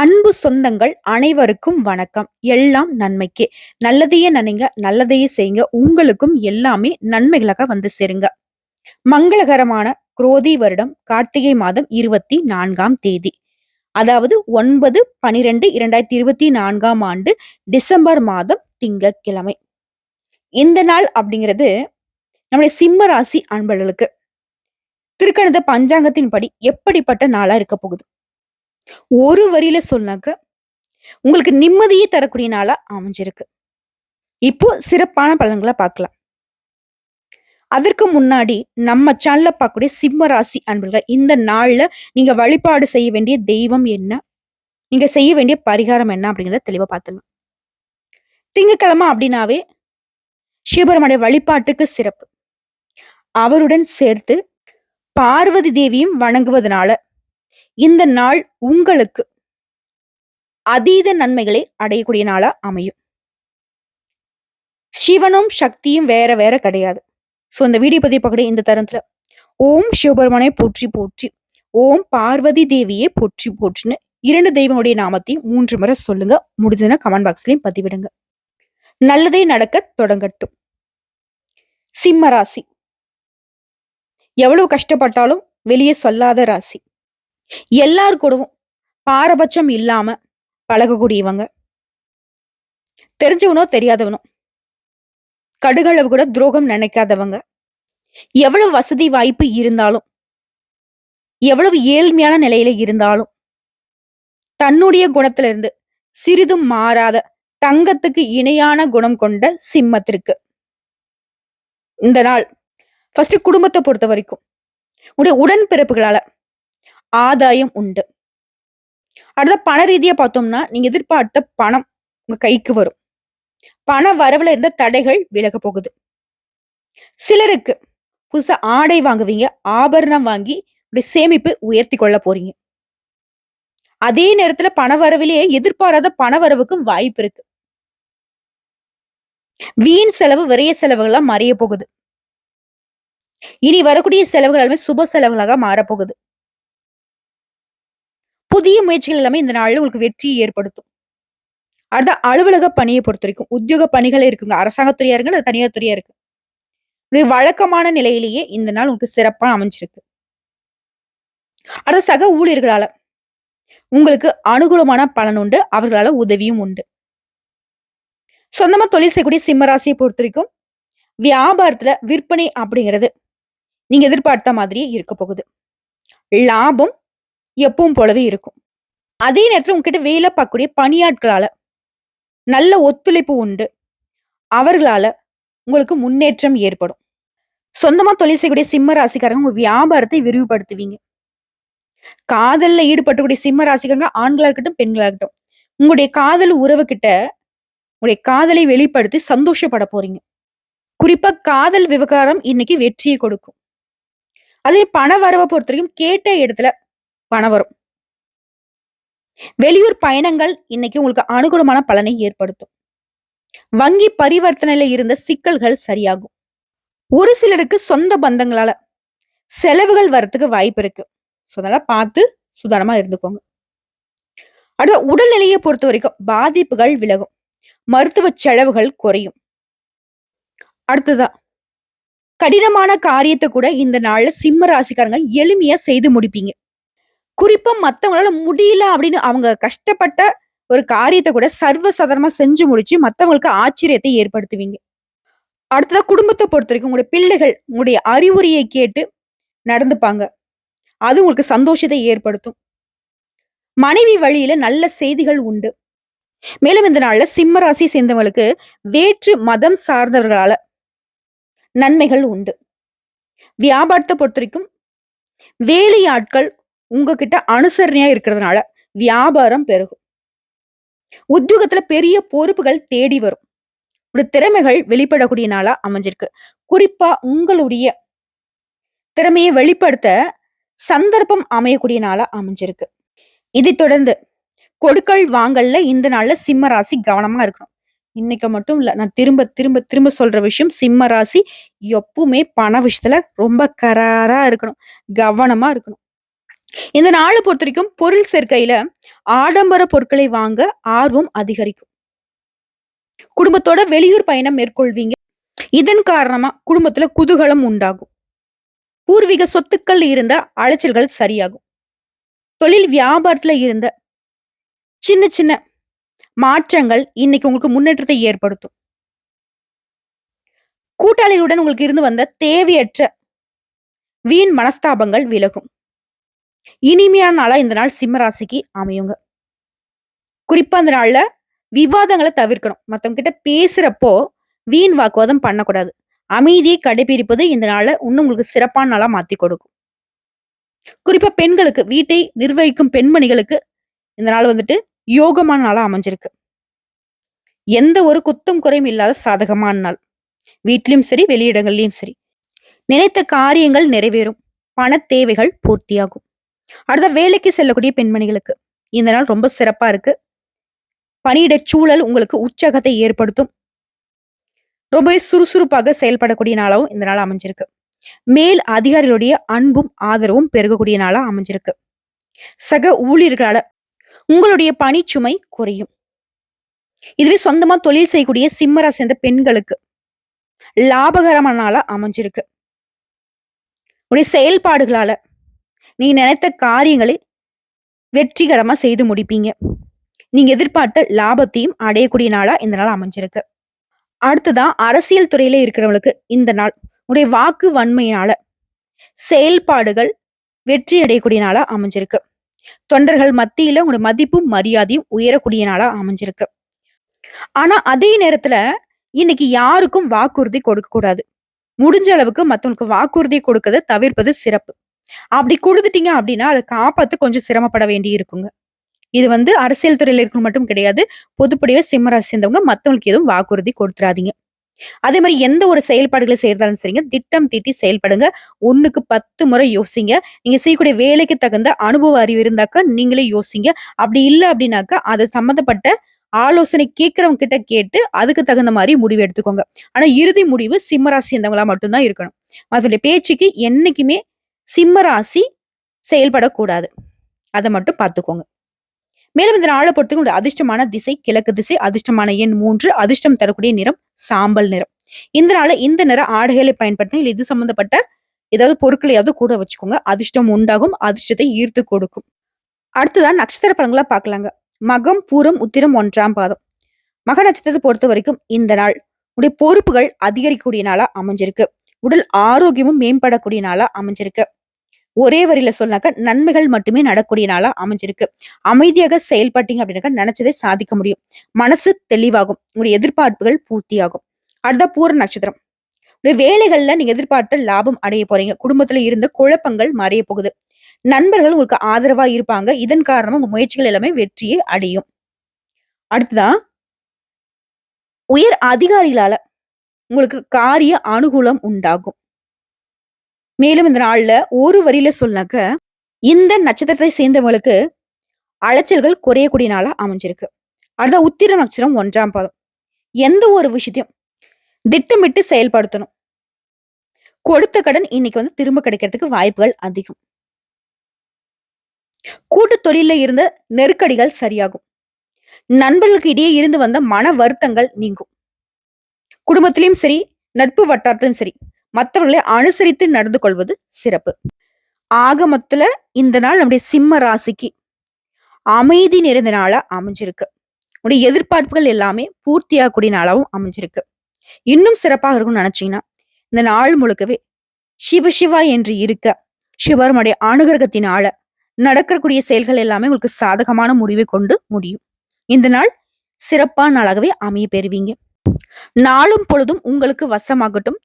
அன்பு சொந்தங்கள் அனைவருக்கும் வணக்கம். எல்லாம் நன்மைக்கே. நல்லதையே நினைங்க நல்லதையே செய்யுங்க. உங்களுக்கும் எல்லாமே நன்மைகளாக வந்து சேருங்க. மங்களகரமான குரோதி வருடம் கார்த்திகை மாதம் இருபத்தி நான்காம் தேதி. அதாவது ஒன்பது பனிரெண்டு இரண்டாயிரத்தி இருபத்தி நான்காம் ஆண்டு டிசம்பர் மாதம் திங்கக்கிழமை இந்த நாள் அப்படிங்கிறது நம்முடைய சிம்ம ராசி அன்பர்களுக்கு. திருக்கணித பஞ்சாங்கத்தின் படி எப்படிப்பட்ட நாளா இருக்க போகுது? ஒரு வரியில சொன்னாக்க உங்களுக்கு நிம்மதியை தரக்கூடிய நாளா அமைஞ்சிருக்கு. இப்போ சிறப்பான பலன்களை பார்க்கலாம். அதற்கு முன்னாடி நம்ம சேனல்ல பார்க்கக்கூடிய சிம்ம ராசி அன்பர்கள் இந்த நாள்ல நீங்க வழிபாடு செய்ய வேண்டிய தெய்வம் என்ன? நீங்க செய்ய வேண்டிய பரிகாரம் என்ன அப்படிங்கிறத தெளிவா பார்த்துக்கலாம் திங்கக்கிழமை அப்படின்னாவே சிவபெருமானுடைய வழிபாட்டுக்கு சிறப்பு. அவருடன் சேர்த்து பார்வதி தேவியும் வணங்குவதனால இந்த நாள் உங்களுக்கு அதீத நன்மைகளை அடையக்கூடிய நாளா அமையும். சிவனும் சக்தியும் வேற வேற கிடையாது. ஸோ இந்த வீடியோ பதிவு பார்க்கக்கூடிய இந்த தருணத்துல ஓம் சிவபெருமானை போற்றி போற்றி ஓம் பார்வதி தேவியே போற்றி போற்றின்னு இரண்டு தெய்வங்களுடைய நாமத்தையும் மூன்று முறை சொல்லுங்க. முடிஞ்சதுன்னா கமெண்ட் பாக்ஸ்லயும் பதிவிடுங்க. நல்லதே நடக்க தொடங்கட்டும். சிம்ம ராசி. எவ்வளவு கஷ்டப்பட்டாலும் வெளியே சொல்லாத ராசி. எல்லார் கூடவும் பாரபட்சம் இல்லாம பழகக்கூடியவங்க. தெரிஞ்சவனோ தெரியாதவனோ. கடுகளவு கூட துரோகம் நினைக்காதவங்க. எவ்வளவு வசதி வாய்ப்பு இருந்தாலும் எவ்வளவு ஏழ்மையான நிலையில இருந்தாலும் தன்னுடைய குணத்துல இருந்து சிறிதும் மாறாத தங்கத்துக்கு இணையான குணம் கொண்ட சிம்மத்திற்கு. இந்த நாள் ஃபர்ஸ்ட் குடும்பத்தை பொறுத்த வரைக்கும் உடைய உடன்பிறப்புகளால ஆதாயம் உண்டு. அடுத்த பண ரீதியா பார்த்தோம்னா நீங்க எதிர்பார்த்த பணம் உங்க கைக்கு வரும். பண வரவுல இருந்த தடைகள் விலக போகுது. சிலருக்கு புதுசா ஆடை வாங்குவீங்க ஆபரணம் வாங்கி சேமிப்பு உயர்த்தி கொள்ள போறீங்க. அதே நேரத்துல பண வரவிலேயே எதிர்பாராத பண வரவுக்கும் வாய்ப்பு இருக்கு. வீண் செலவு விரைய செலவுகள்லாம் மறைய போகுது. இனி வரக்கூடிய செலவுகள் எல்லாமே சுப செலவுகளாக மாறப்போகுது புதிய முயற்சிகள் எல்லாமே இந்த நாளில் உங்களுக்கு வெற்றியை ஏற்படுத்தும். அடுத்த அலுவலக பணியை பொறுத்த வரைக்கும் உத்தியோக பணிகளே இருக்குங்க. அரசாங்கத்துறையா இருக்குங்க தனியார் துறையா இருக்கு வழக்கமான நிலையிலேயே இந்த நாள் உங்களுக்கு சிறப்பா அமைஞ்சிருக்கு. அடுத்த சக ஊழியர்களால உங்களுக்கு அனுகூலமான பலன் உண்டு அவர்களால உதவியும் உண்டு. சொந்தமா தொழில் செய்யக்கூடிய சிம்மராசியை பொறுத்த வரைக்கும் வியாபாரத்துல விற்பனை அப்படிங்கிறது நீங்க எதிர்பார்த்த மாதிரியே இருக்க போகுது. லாபம் எப்பவும் போலவே இருக்கும். அதே நேரத்தில் உங்ககிட்ட வேலை பார்க்கக்கூடிய பணியாட்களால நல்ல ஒத்துழைப்பு உண்டு. அவர்களால உங்களுக்கு முன்னேற்றம் ஏற்படும். சொந்தமா தொழில் செய்யக்கூடிய சிம்ம ராசிக்காரங்க உங்க வியாபாரத்தை விரிவுபடுத்துவீங்க. காதல்ல ஈடுபட்டக்கூடிய சிம்ம ராசிக்காரங்க ஆண்களா இருக்கட்டும் பெண்களா இருக்கட்டும் உங்களுடைய காதல் உறவு கிட்ட உங்களுடைய காதலை வெளிப்படுத்தி சந்தோஷப்பட போறீங்க. குறிப்பா காதல் விவகாரம் இன்னைக்கு வெற்றியை கொடுக்கும். அதே பண வரவை பொறுத்த வரைக்கும் கேட்ட இடத்துல பணம் வரும். வெளியூர் பயணங்கள் இன்னைக்கு உங்களுக்கு அனுகூலமான பலனை ஏற்படுத்தும். வங்கி பரிவர்த்தனையில இருந்த சிக்கல்கள் சரியாகும். ஒரு சிலருக்கு சொந்த பந்தங்களால செலவுகள் வர்றதுக்கு வாய்ப்பு இருக்கு. ஸோ அதெல்லாம் பார்த்து சுதாரணமா இருந்துக்கோங்க. அடுத்த உடல்நிலையை பொறுத்த வரைக்கும் பாதிப்புகள் விலகும். மருத்துவ செலவுகள் குறையும். அடுத்ததா கடினமான காரியத்தை கூட இந்த நாள்ல சிம்ம ராசிக்காரங்க எளிமையா செய்து முடிப்பீங்க. குறிப்பா மத்தவங்களால முடியல அப்படின்னு அவங்க கஷ்டப்பட்ட ஒரு காரியத்தை கூட சர்வசாதாரணமா செஞ்சு முடிச்சு மத்தவங்களுக்கு ஆச்சரியத்தை ஏற்படுத்துவீங்க. அடுத்ததா குடும்பத்தை பொறுத்த வரைக்கும் உங்களுடைய பிள்ளைகள் உங்களுடைய அறிவுரையை கேட்டு நடந்துப்பாங்க. அது உங்களுக்கு சந்தோஷத்தை ஏற்படுத்தும். மனைவி வழியில நல்ல செய்திகள் உண்டு. மேலும் இந்த நாள்ல சிம்ம ராசி சேர்ந்தவங்களுக்கு வேற்று மதம் சார்ந்தவர்களால நன்மைகள் உண்டு. வியாபாரத்தை பொறுத்த வரைக்கும் வேலையாட்கள் உங்ககிட்ட அனுசரணையா இருக்கிறதுனால வியாபாரம் பெருகும். உத்தியோகத்துல பெரிய பொறுப்புகள் தேடி வரும். ஒரு திறமைகள் வெளிப்படக்கூடிய நாளா அமைஞ்சிருக்கு. குறிப்பா உங்களுடைய திறமையை வெளிப்படுத்த சந்தர்ப்பம் அமையக்கூடிய நாளா அமைஞ்சிருக்கு. இதை தொடர்ந்து கொடுக்கல் வாங்கல்ல இந்த நாள்ல சிம்ம ராசி கவனமா இருக்கணும். இன்னைக்கு மட்டும் இல்ல நான் திரும்ப திரும்ப திரும்ப சொல்ற விஷயம் சிம்ம ராசி எப்பவுமே பண விஷயத்துல ரொம்ப கராரா இருக்கணும். கவனமா இருக்கணும். இந்த நாளை பொறுத்த வரைக்கும் பொருள் சேர்க்கையில ஆடம்பர பொருட்களை வாங்க ஆர்வம் அதிகரிக்கும். குடும்பத்தோட வெளியூர் பயணம் மேற்கொள்வீங்க. இதன் காரணமா குடும்பத்துல குதூகலம் உண்டாகும். பூர்வீக சொத்துக்கள் இருந்த அலைச்சல்கள் சரியாகும். தொழில் வியாபாரத்துல இருந்த சின்ன சின்ன மாற்றங்கள் இன்னைக்கு உங்களுக்கு முன்னேற்றத்தை ஏற்படுத்தும். கூட்டாளிகளுடன் உங்களுக்கு இருந்து வந்த தேவையற்ற வீண் மனஸ்தாபங்கள் விலகும். இனிமையான நாளா இந்த நாள் சிம்ம ராசிக்கு அமையுங்க. குறிப்பா அந்த நாள்ல விவாதங்களை தவிர்க்கணும். மத்தவங்க கிட்ட பேசுறப்போ வீண் வாக்குவாதம் பண்ணக்கூடாது. அமைதியை கடைபிடிப்பது இந்த நாளை இன்னும் உங்களுக்கு சிறப்பான நாளா மாத்தி கொடுக்கும். குறிப்பா பெண்களுக்கு வீட்டை நிர்வகிக்கும் பெண்மணிகளுக்கு இந்த நாள் வந்துட்டு யோகமான நாளா அமைஞ்சிருக்கு. எந்த ஒரு குத்தம் குறையும் இல்லாத சாதகமான நாள். வீட்லயும் சரி வெளியிடங்கள்லயும் சரி. நினைத்த காரியங்கள் நிறைவேறும். பண தேவைகள் பூர்த்தியாகும். அடுத்த வேலைக்கு செல்லக்கூடிய பெண்மணிகளுக்கு. இந்த நாள் ரொம்ப சிறப்பா இருக்கு. பணியிட சூழல் உங்களுக்கு உற்சாகத்தை ஏற்படுத்தும். ரொம்பவே சுறுசுறுப்பாக செயல்படக்கூடிய நாளாவும் இந்த நாள் அமைஞ்சிருக்கு. மேல் அதிகாரிகளுடைய அன்பும் ஆதரவும் பெருகக்கூடிய நாளா அமைஞ்சிருக்கு. சக ஊழியர்களால உங்களுடைய பணிச்சுமை குறையும். இதுவே சொந்தமா தொழில் செய்யக்கூடிய சிம்மரா சேர்ந்த பெண்களுக்கு லாபகரமான நாளா அமைஞ்சிருக்கு. உடைய செயல்பாடுகளால நீ நினைத்த காரியங்களை வெற்றிகரமா செய்து முடிப்பீங்க. நீங்க எதிர்பார்த்த லாபத்தையும் அடையக்கூடிய நாளா இந்த நாள் அமைஞ்சிருக்கு. அடுத்ததா அரசியல் துறையில இருக்கிறவங்களுக்கு இந்த நாள் உடைய வாக்கு வன்மையினால செயல்பாடுகள் வெற்றி அடையக்கூடிய நாளா அமைஞ்சிருக்கு. தொண்டர்கள் மத்தியில உங்களுடைய மதிப்பும் மரியாதையும் உயரக்கூடிய நாளா அமைஞ்சிருக்கு. ஆனா அதே நேரத்துல இன்னைக்கு யாருக்கும் வாக்குறுதி கொடுக்க கூடாது. முடிஞ்ச அளவுக்கு மத்தவங்களுக்கு வாக்குறுதி கொடுக்கறத தவிர்ப்பது சிறப்பு. அப்படி கொடுத்துட்டீங்க அப்படின்னா அதை காப்பாத்து கொஞ்சம் சிரமப்பட வேண்டி இருக்குங்க. இது வந்து அரசியல் துறையில இருக்கணும் மட்டும் கிடையாது. பொதுப்படியா சிம்மராசி சேர்ந்தவங்க மத்தவங்களுக்கு எதுவும் வாக்குறுதி கொடுத்துறாதீங்க. அதே மாதிரி எந்த ஒரு செயல்பாடுகளை செய்யறதாலும் சரிங்க. திட்டம் தீட்டி செயல்படுங்க. ஒண்ணுக்கு பத்து முறை யோசிங்க. நீங்க செய்யக்கூடிய வேலைக்கு தகுந்த அனுபவ அறிவு இருந்தாக்க நீங்களே யோசிங்க. அப்படி இல்லை அப்படின்னாக்கா அது சம்மந்தப்பட்ட ஆலோசனை கேட்கறவங்க கிட்ட கேட்டு அதுக்கு தகுந்த மாதிரி முடிவு எடுத்துக்கோங்க. ஆனா இறுதி முடிவு சிம்மராசி சேர்ந்தவங்களா மட்டும்தான் இருக்கணும். அதோடைய பேச்சுக்கு என்னைக்குமே சிம்மராசி செயல்படக்கூடாது. அதை மட்டும் பார்த்துக்கோங்க மேலும் இந்த நாளை பொறுத்தவரை அதிர்ஷ்டமான திசை கிழக்கு திசை அதிர்ஷ்டமான எண் மூன்று அதிர்ஷ்டம் தரக்கூடிய நிறம் சாம்பல் நிறம். இந்த நாள இந்த நிற ஆடைகளை பயன்படுத்தினா இல்லை இது சம்பந்தப்பட்ட ஏதாவது பொருட்களையாவது கூட வச்சுக்கோங்க. அதிர்ஷ்டம் உண்டாகும் அதிர்ஷ்டத்தை ஈர்த்து கொடுக்கும். அடுத்ததான் நட்சத்திர பலன்களா பார்க்கலாங்க. மகம் பூரம் உத்திரம் ஒன்றாம் பாதம். மக நட்சத்திரத்தை பொறுத்த வரைக்கும் இந்த நாள் உடைய பொறுப்புகள் அதிகரிக்கக்கூடிய நாளா அமைஞ்சிருக்கு. உடல் ஆரோக்கியமும் மேம்படக்கூடிய நாளா அமைஞ்சிருக்கு. ஒரே வரியில சொன்னாக்க நன்மைகள் மட்டுமே நடக்கூடிய நாளா அமைஞ்சிருக்கு. அமைதியாக செயல்பட்டீங்க அப்படின்னாக்க நினைச்சதை சாதிக்க முடியும். மனசு தெளிவாகும். உங்களுடைய எதிர்பார்ப்புகள் பூர்த்தியாகும். அடுத்த பூர நட்சத்திரம். உடைய வேலைகள்ல நீங்க எதிர்பார்த்த லாபம் அடைய போறீங்க. குடும்பத்துல இருந்த குழப்பங்கள் மறைய போகுது. நண்பர்கள் உங்களுக்கு ஆதரவா இருப்பாங்க. இதன் காரணமா உங்க முயற்சிகள் எல்லாமே வெற்றியை அடையும். அடுத்ததான் உயர் அதிகாரிகளால உங்களுக்கு காரிய அனுகூலம் உண்டாகும். மேலும் இந்த நாள்ல ஒரு வரியில சொன்னாக்க இந்த நட்சத்திரத்தை சேர்ந்தவங்களுக்கு அலைச்சல்கள் குறையக்கூடிய நாளா அமைஞ்சிருக்கு. அடுத்த உத்திர நட்சத்திரம் ஒன்றாம் பாதம். எந்த ஒரு விஷயத்தையும் திட்டமிட்டு செயல்படுத்தணும். கொடுத்த கடன் இன்னைக்கு வந்து திரும்ப கிடைக்கிறதுக்கு வாய்ப்புகள் அதிகம். கூட்டு தொழில இருந்த நெருக்கடிகள் சரியாகும். நண்பர்களுக்கு இடையே இருந்து வந்த மன வருத்தங்கள் நீங்கும். குடும்பத்திலையும் சரி நட்பு வட்டாரத்திலும் சரி மற்றவர்களை அனுசரித்து நடந்து கொள்வது சிறப்பு. ஆகமத்துல இந்த நாள் நம்முடைய சிம்ம ராசிக்கு அமைதி நிறைந்த நாளா அமைஞ்சிருக்கு. உடைய எதிர்பார்ப்புகள் எல்லாமே பூர்த்தியாகக்கூடிய நாளாவும் அமைஞ்சிருக்கு. இன்னும் சிறப்பாக இருக்கும்னு நினைச்சீங்கன்னா இந்த நாள் முழுக்கவே சிவ சிவா என்று இருக்க சிவருடைய அனுகிரகத்தினால நடக்கக்கூடிய செயல்கள் எல்லாமே உங்களுக்கு சாதகமான முடிவை கொண்டு முடியும். இந்த நாள் சிறப்பான நாளாகவே அமைய பெறுவீங்க. நாளும் பொழுதும் உங்களுக்கு வசமாகட்டும்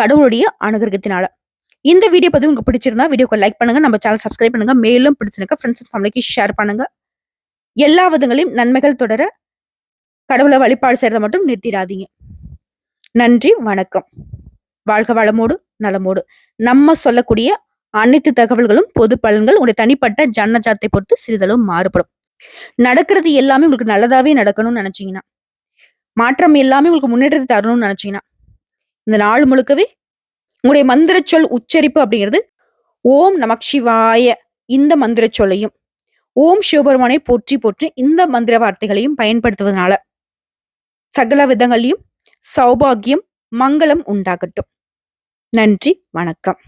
கடவுளுடைய அனுகிரகத்தினால. இந்த வீடியோ பதிவு உங்களுக்கு பிடிச்சிருந்தா வீடியோக்கு லைக் பண்ணுங்க. நம்ம சேனல் சப்ஸ்கிரைப் பண்ணுங்க. மேலும் பிடிச்சிருக்க ஃப்ரெண்ட்ஸ் அண்ட் ஃபேமிலிக்கு ஷேர் பண்ணுங்க. எல்லா விதங்களையும் நன்மைகள் தொடர கடவுளை வழிபாடு செய்யறதை மட்டும் நிறுத்திடாதீங்க. நன்றி வணக்கம். வாழ்க வளமோடு நலமோடு. நம்ம சொல்லக்கூடிய அனைத்து தகவல்களும் பொது பலன்கள் உங்களுடைய தனிப்பட்ட ஜன்னஜாத்தை பொறுத்து சிறிதளவு மாறுபடும். நடக்கிறது எல்லாமே உங்களுக்கு நல்லதாவே நடக்கணும்னு நினைச்சீங்கன்னா மாற்றம் எல்லாமே உங்களுக்கு முன்னேற்றத்தை தரணும்னு நினைச்சீங்கன்னா இந்த நாள் முழுக்கவே உங்களுடைய மந்திர சொல் உச்சரிப்பு அப்படிங்கிறது ஓம் நமக் சிவாய இந்த மந்திர சொல்லையும் ஓம் சிவபெருமானை போற்றி போற்றி இந்த மந்திர வார்த்தைகளையும் பயன்படுத்துவதனால சகல விதங்களையும் சௌபாகியம் மங்களம் உண்டாகட்டும். நன்றி வணக்கம்.